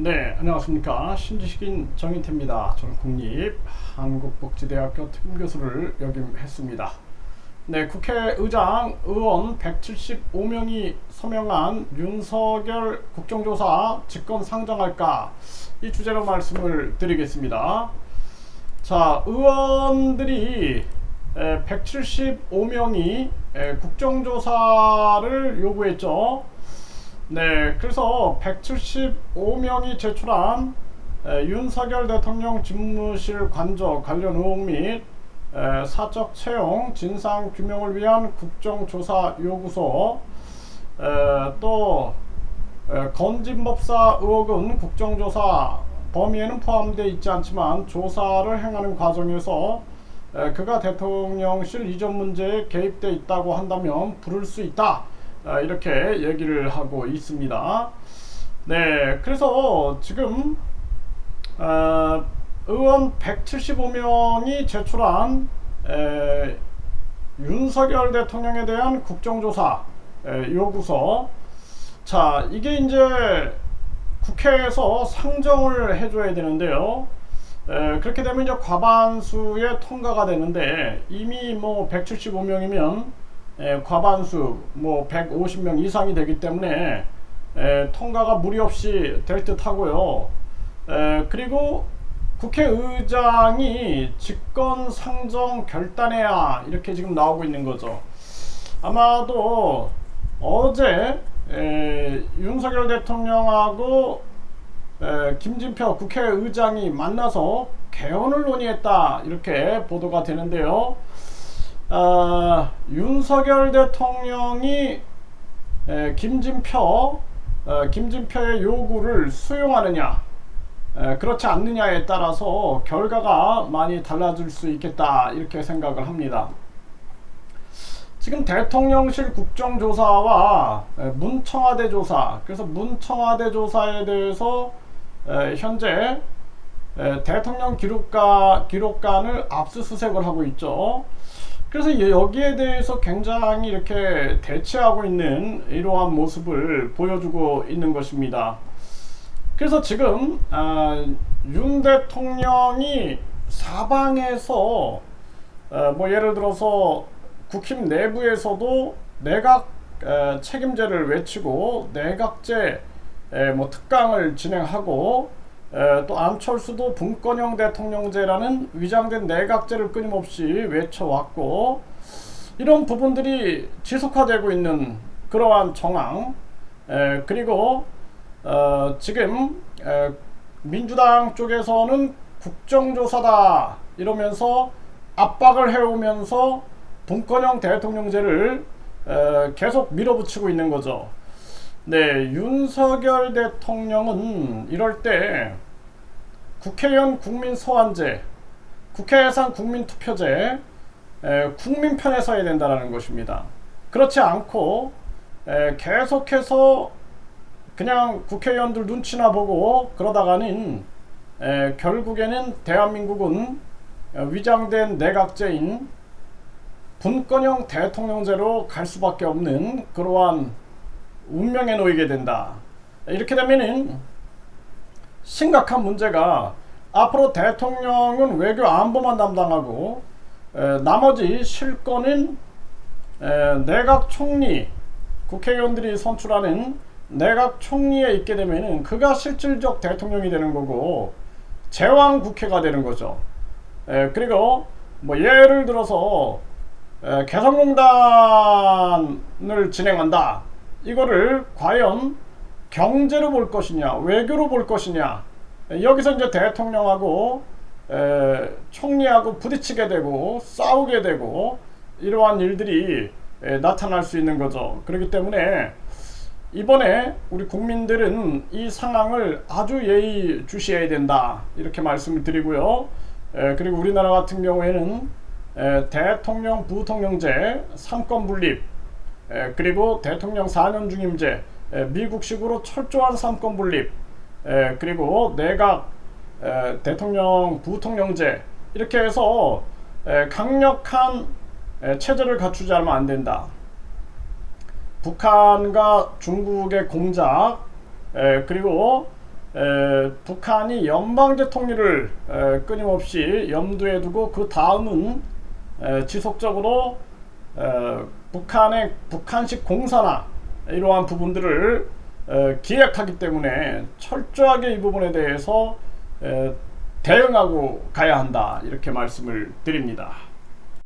네, 안녕하십니까. 신지식인 정인태입니다. 저는 국립 한국복지대학교 특임교수를 역임했습니다. 네, 국회의장 의원 175명이 서명한 윤석열 국정조사 직권 상정할까 이 주제로 말씀을 드리겠습니다. 자, 의원들이 175명이 국정조사를 요구했죠. 네, 그래서 175명이 제출한 에, 윤석열 대통령 집무실 관저 관련 의혹 및 에, 사적 채용 진상 규명을 위한 국정조사 요구서 에, 또 에, 건진법사 의혹은 국정조사 범위에는 포함되어 있지 않지만 조사를 행하는 과정에서 에, 그가 대통령실 이전 문제에 개입돼 있다고 한다면 부를 수 있다. 아, 이렇게 얘기를 하고 있습니다. 네, 그래서 지금 어, 의원 175명이 제출한 에, 윤석열 대통령에 대한 국정조사 에, 요구서. 자, 이게 이제 국회에서 상정을 해줘야 되는데요. 에, 그렇게 되면 이제 과반수의 통과가 되는데 이미 뭐 175명이면 에, 과반수 뭐 150명 이상이 되기 때문에 에, 통과가 무리 없이 될 듯하고요. 에, 그리고 국회의장이 직권 상정 결단해야 이렇게 지금 나오고 있는 거죠. 아마도 어제 에, 윤석열 대통령하고 에, 김진표 국회의장이 만나서 개헌을 논의했다 이렇게 보도가 되는데요. 아, 윤석열 대통령이 에, 김진표 에, 김진표의 요구를 수용하느냐 에, 그렇지 않느냐에 따라서 결과가 많이 달라질 수 있겠다 이렇게 생각을 합니다. 지금 대통령실 국정조사와 에, 문청와대 조사 그래서 문청와대 조사에 대해서 에, 현재 에, 대통령 기록관 기록관을 압수수색을 하고 있죠. 그래서 여기에 대해서 굉장히 이렇게 대치하고 있는 이러한 모습을 보여주고 있는 것입니다. 그래서 지금 아, 윤 대통령이 사방에서 어, 뭐 예를 들어서 국힘 내부에서도 내각 에, 책임제를 외치고 내각제 에, 뭐 특강을 진행하고 에, 또 안철수도 분권형 대통령제라는 위장된 내각제를 끊임없이 외쳐왔고 이런 부분들이 지속화되고 있는 그러한 정황 에, 그리고 어, 지금 에, 민주당 쪽에서는 국정조사다 이러면서 압박을 해오면서 분권형 대통령제를 에, 계속 밀어붙이고 있는 거죠. 네, 윤석열 대통령은 이럴 때 국회의원 국민 소환제, 국회 예산 국민 투표제, 에, 국민 편에 서야 된다는 것입니다. 그렇지 않고 에, 계속해서 그냥 국회의원들 눈치나 보고 그러다가는 에, 결국에는 대한민국은 위장된 내각제인 분권형 대통령제로 갈 수밖에 없는 그러한 운명에 놓이게 된다. 이렇게 되면은 심각한 문제가 앞으로 대통령은 외교 안보만 담당하고 에, 나머지 실권은 에, 내각 총리 국회의원들이 선출하는 내각 총리에 있게 되면은 그가 실질적 대통령이 되는 거고 제왕 국회가 되는 거죠. 에, 그리고 뭐 예를 들어서 에, 개성공단을 진행한다. 이거를 과연 경제로 볼 것이냐, 외교로 볼 것이냐, 여기서 이제 대통령하고 에, 총리하고 부딪히게 되고 싸우게 되고 이러한 일들이 에, 나타날 수 있는 거죠. 그렇기 때문에 이번에 우리 국민들은 이 상황을 아주 예의 주시해야 된다 이렇게 말씀을 드리고요. 에, 그리고 우리나라 같은 경우에는 에, 대통령 부통령제 삼권 분립 에, 그리고 대통령 4년 중임제 에, 미국식으로 철저한 삼권 분립 에, 그리고 내각 에, 대통령 부통령제 이렇게 해서 에, 강력한 에, 체제를 갖추지 않으면 안 된다. 북한과 중국의 공작 에, 그리고 에, 북한이 연방제 통일을 에, 끊임없이 염두에 두고 그 다음은 에, 지속적으로 에, 북한의 북한식 공사나 이러한 부분들을 에, 기획하기 때문에 철저하게 이 부분에 대해서 에, 대응하고 가야 한다 이렇게 말씀을 드립니다.